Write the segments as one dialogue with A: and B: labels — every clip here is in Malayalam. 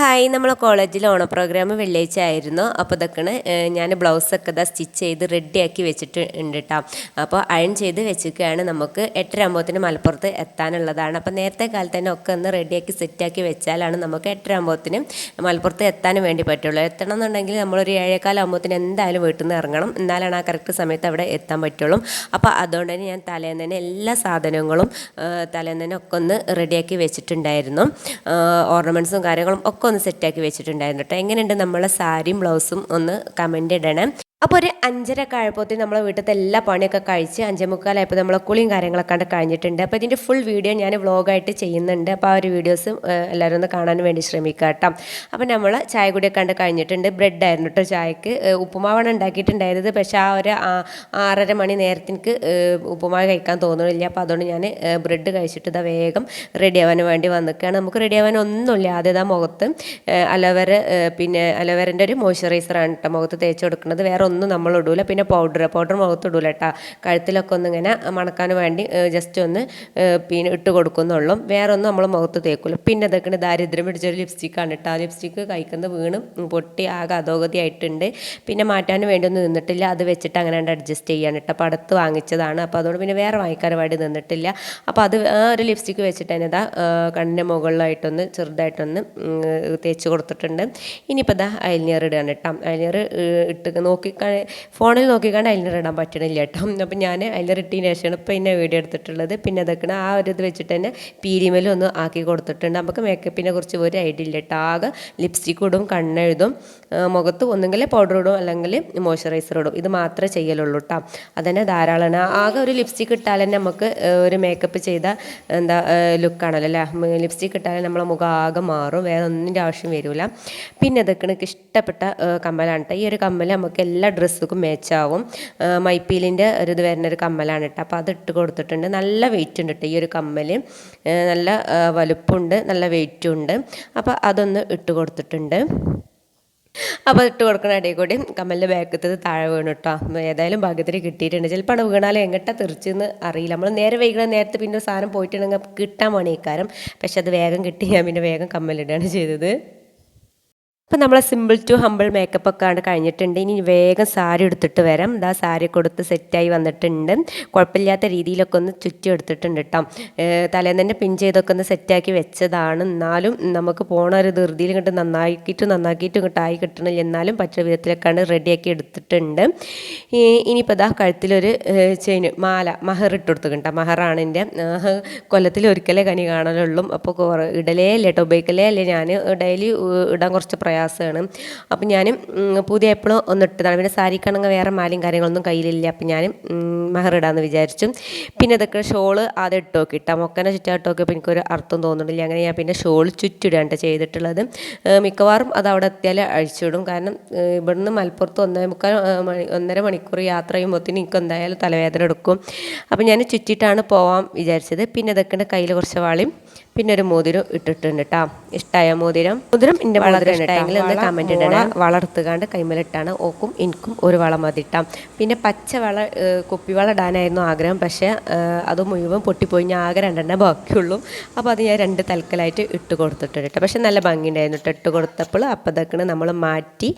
A: ഹായ്. നമ്മളെ കോളേജിൽ ഓണ പ്രോഗ്രാം വെള്ളിയാഴ്ച ആയിരുന്നു. അപ്പോൾ ഇതൊക്കെയാണ് ഞാൻ ബ്ലൗസൊക്കെ ഇതാ സ്റ്റിച്ച് ചെയ്ത് റെഡിയാക്കി വെച്ചിട്ട് ഉണ്ട് കേട്ടോ അപ്പോൾ അയൺ ചെയ്ത് വെച്ചിരിക്കുകയാണ്. നമുക്ക് എട്ടര ആകുമ്പോഴത്തേന് മലപ്പുറത്ത് എത്താനുള്ളതാണ്. അപ്പോൾ നേരത്തെ കാലത്ത് തന്നെ ഒക്കെ ഒന്ന് റെഡിയാക്കി സെറ്റാക്കി വെച്ചാലാണ് നമുക്ക് എട്ടര ആകുമ്പോഴത്തേന് മലപ്പുറത്ത് എത്താനും വേണ്ടി പറ്റുള്ളൂ. എത്തണം എന്നുണ്ടെങ്കിൽ നമ്മളൊരു ഏഴേക്കാലം ആകുമ്പോഴത്തേന് എന്തായാലും വീട്ടിൽ നിന്ന് ഇറങ്ങണം. എന്നാലാണ് ആ കറക്റ്റ് സമയത്ത് അവിടെ എത്താൻ പറ്റുള്ളൂ. അപ്പോൾ അതുകൊണ്ട് തന്നെ ഞാൻ തലേന്ന് തന്നെ എല്ലാ സാധനങ്ങളും തലേന്ന് തന്നെ ഒക്കെ ഒന്ന് റെഡിയാക്കി വെച്ചിട്ടുണ്ടായിരുന്നു. ഓർണമെന്റ്സും കാര്യങ്ങളും ഒക്കെ ഒന്ന് സെറ്റാക്കി വെച്ചിട്ടുണ്ടായിരുന്നു കേട്ടോ എങ്ങനെയുണ്ട് നമ്മളെ സാരിയും ബ്ലൗസും ഒന്ന് കമന്റ് ഇടണം. അപ്പോൾ ഒരു അഞ്ചര കഴിപ്പോഴത്തേന് നമ്മളെ വീട്ടിലത്തെ എല്ലാ പണിയൊക്കെ കഴിച്ച് അഞ്ചേ മുക്കാലായപ്പോൾ നമ്മളെ കുളിയും കാര്യങ്ങളൊക്കെ കണ്ട് കഴിഞ്ഞിട്ടുണ്ട്. അപ്പോൾ ഇതിന്റെ ഫുൾ വീഡിയോ ഞാൻ വ്ളോഗായിട്ട് ചെയ്യുന്നുണ്ട്. അപ്പോൾ ആ ഒരു വീഡിയോസും എല്ലാവരും ഒന്ന് കാണാൻ വേണ്ടി ശ്രമിക്കുക കേട്ടോ അപ്പോൾ നമ്മൾ ചായ കൂടിയൊക്കെ കണ്ട് കഴിഞ്ഞിട്ടുണ്ട്. ബ്രെഡ് ആയിരുന്നു കേട്ടോ ചായക്ക്. ഉപ്പുമാവാണ് ഉണ്ടാക്കിയിട്ടുണ്ടായിരുന്നത്. പക്ഷേ ആ ഒരു ആ- ആറര മണി നേരത്തേക്ക് ഉപ്പുമാവ് കഴിക്കാൻ തോന്നുന്നില്ല അപ്പോൾ അതുകൊണ്ട് ഞാൻ ബ്രെഡ് കഴിച്ചിട്ട് ഇതാ വേഗം റെഡി ആവാൻ വേണ്ടി വന്നിക്കുകയാണ് നമുക്ക് റെഡി ആവാൻ ഒന്നുമില്ല. ആദ്യം ഇതാ മുഖത്ത് അലോവേര പിന്നെ അലോവേരന്റെ ഒരു മോയ്സ്ചറൈസറാണ് കേട്ടോ മുഖത്ത് തേച്ച് കൊടുക്കുന്നത്. വേറെ ഒന്നും നമ്മൾ ഇടൂല. പിന്നെ പൗഡർ പൗഡർ മുഖത്ത് ഇടൂല കേട്ടോ കഴുത്തിലൊക്കെ ഒന്ന് ഇങ്ങനെ മണക്കാൻ വേണ്ടി ജസ്റ്റ് ഒന്ന് പിന്നെ ഇട്ട് കൊടുക്കുന്നുള്ളൂ. വേറെ ഒന്നും നമ്മൾ മുഖത്ത് തേക്കില്ല പിന്നെ അതൊക്കെ ദാരിദ്ര്യം പിടിച്ചൊരു ലിപ്സ്റ്റിക്കാണ് കേട്ടോ ലിപ്സ്റ്റിക്ക് കഴിക്കുന്നത് വീണ് പൊട്ടി ആകെ അധോഗതിയായിട്ടുണ്ട് പിന്നെ മാറ്റാൻ വേണ്ടി ഒന്നും നിന്നിട്ടില്ല. അത് വെച്ചിട്ട് അങ്ങനെ അഡ്ജസ്റ്റ് ചെയ്യാൻ കേട്ടോ അപ്പോൾ അടുത്ത് വാങ്ങിച്ചതാണ്. അപ്പോൾ അതുകൊണ്ട് പിന്നെ വേറെ വാങ്ങിക്കാൻ വേണ്ടി നിന്നിട്ടില്ല. അപ്പോൾ അത് ഒരു ലിപ്സ്റ്റിക്ക് വെച്ചിട്ട് തന്നെ ഇതാ കണ്ണിന്റെ മുകളിലായിട്ടൊന്ന് ചെറുതായിട്ടൊന്ന് തേച്ച് കൊടുത്തിട്ടുണ്ട്. ഇനിയിപ്പോൾ ഇതാ അയൽനിയർ ഇടുകയാണ് കേട്ടോ അയൽനിയർ ഇട്ട് നോക്കി ഫോണിൽ നോക്കിക്കാണ്ട് അയൽനിയർ ഇടാൻ പറ്റണില്ല കേട്ടോ അപ്പം ഞാൻ അതിൽ ഇട്ടതിന് ശേഷമാണ് ഇപ്പോൾ എന്നെ വീഡിയോ എടുത്തിട്ടുള്ളത്. പിന്നെ അതൊക്കെ ആ ഒരു ഇത് വെച്ചിട്ട് തന്നെ പീരിമേലും ഒന്ന് ആക്കി കൊടുത്തിട്ടുണ്ട്. നമുക്ക് മേക്കപ്പിനെ കുറിച്ച് ഒരു ഐഡിയ ഇല്ല കേട്ടോ ആകെ ലിപ്സ്റ്റിക്ക് ഇടും കണ്ണെഴുതും മുഖത്ത് ഒന്നുകിൽ പൗഡർ ഇടും അല്ലെങ്കിൽ മോയ്സ്ചറൈസർ ഇടും. ഇത് മാത്രമേ ചെയ്യലുള്ളൂ കേട്ടോ അതന്നെ ധാരാളമാണ് ആകെ ഒരു ലിപ്സ്റ്റിക്ക് ഇട്ടാൽ തന്നെ നമുക്ക് ഒരു മേക്കപ്പ് ചെയ്ത എന്താ ലുക്കാണല്ലോ അല്ലേ? ലിപ്സ്റ്റിക്ക് ഇട്ടാൽ നമ്മളെ മുഖം ആകെ മാറും. വേറെ ഒന്നിന്റെ ആവശ്യം വരില്ല പിന്നെ ഇതൊക്കെ ഇഷ്ടപ്പെട്ട കമ്മലാണ് കേട്ടോ ഈ ഒരു കമ്മൽ നമുക്ക് എല്ലാ ഡ്രസ്സുക്കും മാച്ചാവും. മൈപ്പീലിന്റെ ഒരു ഇത് വരുന്ന ഒരു കമ്മലാണ് കേട്ടോ. അപ്പോൾ അത് ഇട്ട് കൊടുത്തിട്ടുണ്ട്. നല്ല വെയിറ്റ് ഉണ്ട് കേട്ടോ ഈ ഒരു കമ്മൽ നല്ല വലുപ്പമുണ്ട് നല്ല വെയിറ്റും ഉണ്ട്. അപ്പോൾ അതൊന്ന് ഇട്ട് കൊടുത്തിട്ടുണ്ട്. അപ്പോൾ ഇട്ട് കൊടുക്കണ ഇടയിൽ കൂടി കമ്മലിന്റെ ബാക്കത്തത് താഴെ വീണു കേട്ടോ. ഏതായാലും ഭാഗ്യത്തിന് കിട്ടിയിട്ടുണ്ട്. ചിലപ്പോൾ അവിടെ വീണാലും എങ്ങട്ടാ തെറിച്ചെന്ന് അറിയില്ല. നമ്മൾ നേരെ വൈകുന്ന നേരത്തെ പിന്നെ സാധനം പോയിട്ടുണ്ടെങ്കിൽ കിട്ടാൻ പണിയേക്കാരം പക്ഷെ അത് വേഗം കിട്ടി ഞാൻ പിന്നെ വേഗം കമ്മലിടുകയാണ് ചെയ്തത്. അപ്പം നമ്മളെ സിമ്പിൾ ടു ഹമ്പിൾ മേക്കപ്പ് ഒക്കെ ആണ് കഴിഞ്ഞിട്ടുണ്ട്. ഇനി വേഗം സാരി എടുത്തിട്ട് വരാം. ഇതാ സാരി കൊടുത്ത് സെറ്റായി വന്നിട്ടുണ്ട്. കുഴപ്പമില്ലാത്ത രീതിയിലൊക്കെ ഒന്ന് ചുറ്റി എടുത്തിട്ടുണ്ട് കേട്ടോ തലേന്ന് തന്നെ പിൻ ചെയ്തൊക്കെ ഒന്ന് സെറ്റാക്കി വെച്ചതാണ്. എന്നാലും നമുക്ക് പോണ ഒരു ധൃതിയിൽ ഇങ്ങോട്ട് നന്നാക്കിയിട്ട് നന്നാക്കിയിട്ട് ഇങ്ങോട്ട് ആയി കിട്ടണില്ല. എന്നാലും പച്ച വിധത്തിലൊക്കെയാണ് റെഡിയാക്കി എടുത്തിട്ടുണ്ട്. ഇനിയിപ്പോൾ ഇതാ കഴുത്തിലൊരു ചെയിന് മാല മഹർ ഇട്ട് കൊടുത്തിട്ടുണ്ട് മഹറാണ് എന്റെ കൊല്ലത്തിൽ ഒരിക്കലേ കനി കാണലുള്ളൂ. അപ്പോൾ ഇടലേ അല്ലേ കേട്ടോ അല്ലേ ഞാൻ ഡെയിലി ഇടാൻ കുറച്ച് പ്രയാസമാണ്. അപ്പം ഞാൻ പുതിയ എപ്പോഴും ഒന്ന് ഇട്ടതാണ്. പിന്നെ സാരിക്കാണെങ്കിൽ വേറെ മാലയും കാര്യങ്ങളൊന്നും കയ്യിലില്ല. അപ്പം ഞാൻ മെഹർ വിചാരിച്ചു. പിന്നെ ഇതൊക്കെ ഷോൾ ആദ്യം ഇട്ട് നോക്കി ഇട്ടാൽ മൊക്കനെ ചുറ്റാട്ട് നോക്കിയപ്പോൾ എനിക്കൊരു അർത്ഥം തോന്നുന്നില്ല. അങ്ങനെ ഞാൻ പിന്നെ ഷോൾ ചുറ്റിടുകയാണ് ചെയ്തിട്ടുള്ളത്. മിക്കവാറും അത് അവിടെ എത്തിയാൽ അഴിച്ചിടും. കാരണം ഇവിടുന്ന് മലപ്പുറത്ത് ഒന്നേ മുക്കാൽ മണി ഒന്നര മണിക്കൂർ യാത്ര ചെയ്യുമ്പോഴത്തേന് എനിക്ക് എന്തായാലും തലവേദന എടുക്കും. അപ്പം ഞാൻ ചുറ്റിട്ടാണ് പോവാൻ വിചാരിച്ചത്. പിന്നെ ഇതൊക്കെ കയ്യിൽ കുറച്ച് വാളിയും പിന്നെ ഒരു മോതിരം ഇട്ടിട്ടുണ്ട് കേട്ടോ ഇഷ്ടമായ മോതിരം? മോതിരം എന്റെ വളരെ ഇഷ്ടമെങ്കിൽ ഒന്ന് കമന്റ് ഇടണേ. വളർത്തുകാണ്ട് കൈമലിട്ടാണ് ഓക്കും എനിക്കും ഒരു വള മതി ഇട്ടാം പിന്നെ പച്ച വള കുപ്പി വള ഇടാനായിരുന്നു ആഗ്രഹം. പക്ഷേ അത് മുഴുവൻ പൊട്ടിപ്പോയി. ഞാൻ ആകെ രണ്ടെണ്ണം ബാക്കിയുള്ളൂ. അപ്പോൾ അത് ഞാൻ രണ്ട് തൽക്കലായിട്ട് ഇട്ട് കൊടുത്തിട്ടുണ്ട് കേട്ടോ പക്ഷേ നല്ല ഭംഗിയുണ്ടായിരുന്നു കേട്ടോ ഇട്ട് കൊടുത്തപ്പോൾ അപ്പോൾ ഇതൊക്കെ നമ്മൾ മാറ്റി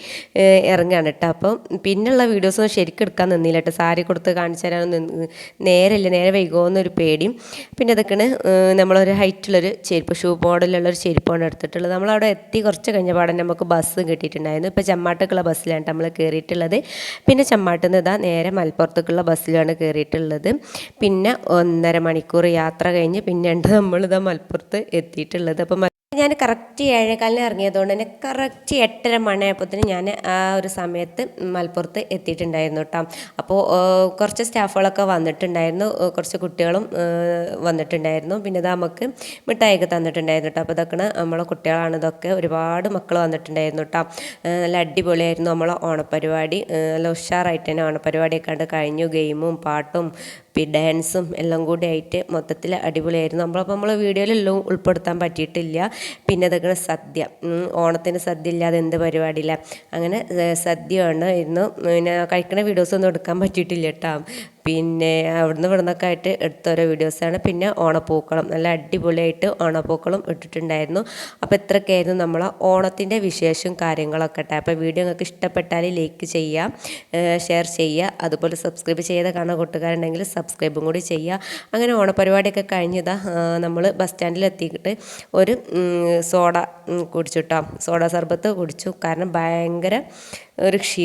A: ഇറങ്ങുകയാണ് കേട്ടോ അപ്പം പിന്നെയുള്ള വീഡിയോസൊന്നും ശരിക്കും എടുക്കാൻ നിന്നില്ല കേട്ടോ സാരി കൊടുത്ത് കാണിച്ചു തരാനൊന്നും നേരമില്ല നേരെ വൈകുമോ എന്നൊരു പേടിയും. പിന്നെ ഇതൊക്കെയാണ് നമ്മളൊരു ഹൈറ്റുള്ളൊരു ചെരുപ്പ് ഷൂ മോഡലുള്ളൊരു ചെരുപ്പാണ് എടുത്തിട്ടുള്ളത്. നമ്മളവിടെ എത്തി കുറച്ച് കഴിഞ്ഞ പാടെ നമുക്ക് ബസ് കിട്ടിയിട്ടുണ്ടായിരുന്നു. ഇപ്പോൾ ചമ്മാട്ടക്കുള്ള ബസ്സിലാണ് നമ്മൾ കയറിയിട്ടുള്ളത് പിന്നെ ചമ്മാട്ടിൽ നിന്ന് ഇതാ നേരെ മലപ്പുറത്തേക്കുള്ള ബസ്സിലാണ് കയറിയിട്ടുള്ളത് പിന്നെ ഒന്നര മണിക്കൂർ യാത്ര കഴിഞ്ഞ് പിന്നെ ഉണ്ട് നമ്മളിതാ മലപ്പുറത്ത് എത്തിയിട്ടുള്ളത്. അപ്പോൾ ഞാൻ കറക്റ്റ് ഏഴേകാലിന് ഇറങ്ങിയതുകൊണ്ട് തന്നെ കറക്റ്റ് എട്ടര മണിയായപ്പോഴത്തേന് ഞാൻ ആ ഒരു സമയത്ത് മലപ്പുറത്ത് എത്തിയിട്ടുണ്ടായിരുന്നു കേട്ടോ അപ്പോൾ കുറച്ച് സ്റ്റാഫുകളൊക്കെ വന്നിട്ടുണ്ടായിരുന്നു. കുറച്ച് കുട്ടികളും വന്നിട്ടുണ്ടായിരുന്നു. പിന്നെ ഇത് നമുക്ക് മിഠായിയൊക്കെ തന്നിട്ടുണ്ടായിരുന്നു കേട്ടോ അപ്പോൾ ഇതൊക്കെ നമ്മളെ കുട്ടികളാണ്. ഇതൊക്കെ ഒരുപാട് മക്കൾ വന്നിട്ടുണ്ടായിരുന്നു കേട്ടോ നല്ല അടിപൊളിയായിരുന്നു നമ്മളെ ഓണപ്പരിപാടി. നല്ല ഉഷാറായിട്ട് തന്നെ ഓണപ്പരിപാടിയൊക്കെ കണ്ട് കഴിഞ്ഞു. ഗെയിമും പാട്ടും പിന്നെ ഡാൻസും എല്ലാം കൂടി ആയിട്ട് മൊത്തത്തിൽ അടിപൊളിയായിരുന്നു. നമ്മളപ്പോൾ നമ്മൾ വീഡിയോയിലെല്ലാം ഉൾപ്പെടുത്താൻ പറ്റിയിട്ടില്ല. പിന്നെ അതൊക്കെ സദ്യ ഓണത്തിന് സദ്യ ഇല്ലാതെ എന്ത് പരിപാടിയില്ല. അങ്ങനെ സദ്യ ഉണ്ടായിരുന്നു പിന്നെ കഴിക്കുന്ന വീഡിയോസ് ഒന്നും എടുക്കാൻ പറ്റിയിട്ടില്ല കേട്ടോ. പിന്നെ അവിടുന്ന് ഇവിടുന്നൊക്കെ ആയിട്ട് എടുത്ത ഓരോ വീഡിയോസാണ് പിന്നെ ഓണപ്പൂക്കളം നല്ല അടിപൊളിയായിട്ട് ഓണപ്പൂക്കളം ഇട്ടിട്ടുണ്ടായിരുന്നു. അപ്പോൾ ഇത്രയ്ക്കായിരുന്നു നമ്മൾ ഓണത്തിന്റെ വിശേഷം കാര്യങ്ങളൊക്കെ കേട്ടോ. അപ്പോൾ വീഡിയോ നിങ്ങൾക്ക് ഇഷ്ടപ്പെട്ടാൽ ലൈക്ക് ചെയ്യുക ഷെയർ ചെയ്യുക അതുപോലെ സബ്സ്ക്രൈബ് ചെയ്ത കാണുന്ന കൂട്ടുകാരുണ്ടെങ്കിൽ സബ്സ്ക്രൈബും കൂടി ചെയ്യുക അങ്ങനെ ഓണപരിപാടിയൊക്കെ കഴിഞ്ഞതാ നമ്മൾ ബസ് സ്റ്റാൻഡിൽ എത്തിയിട്ട് ഒരു സോഡ കുടിച്ചു കേട്ടോ സോഡ സർബത്ത് കുടിച്ചു. കാരണം ഭയങ്കര ഒരു ക്ഷീ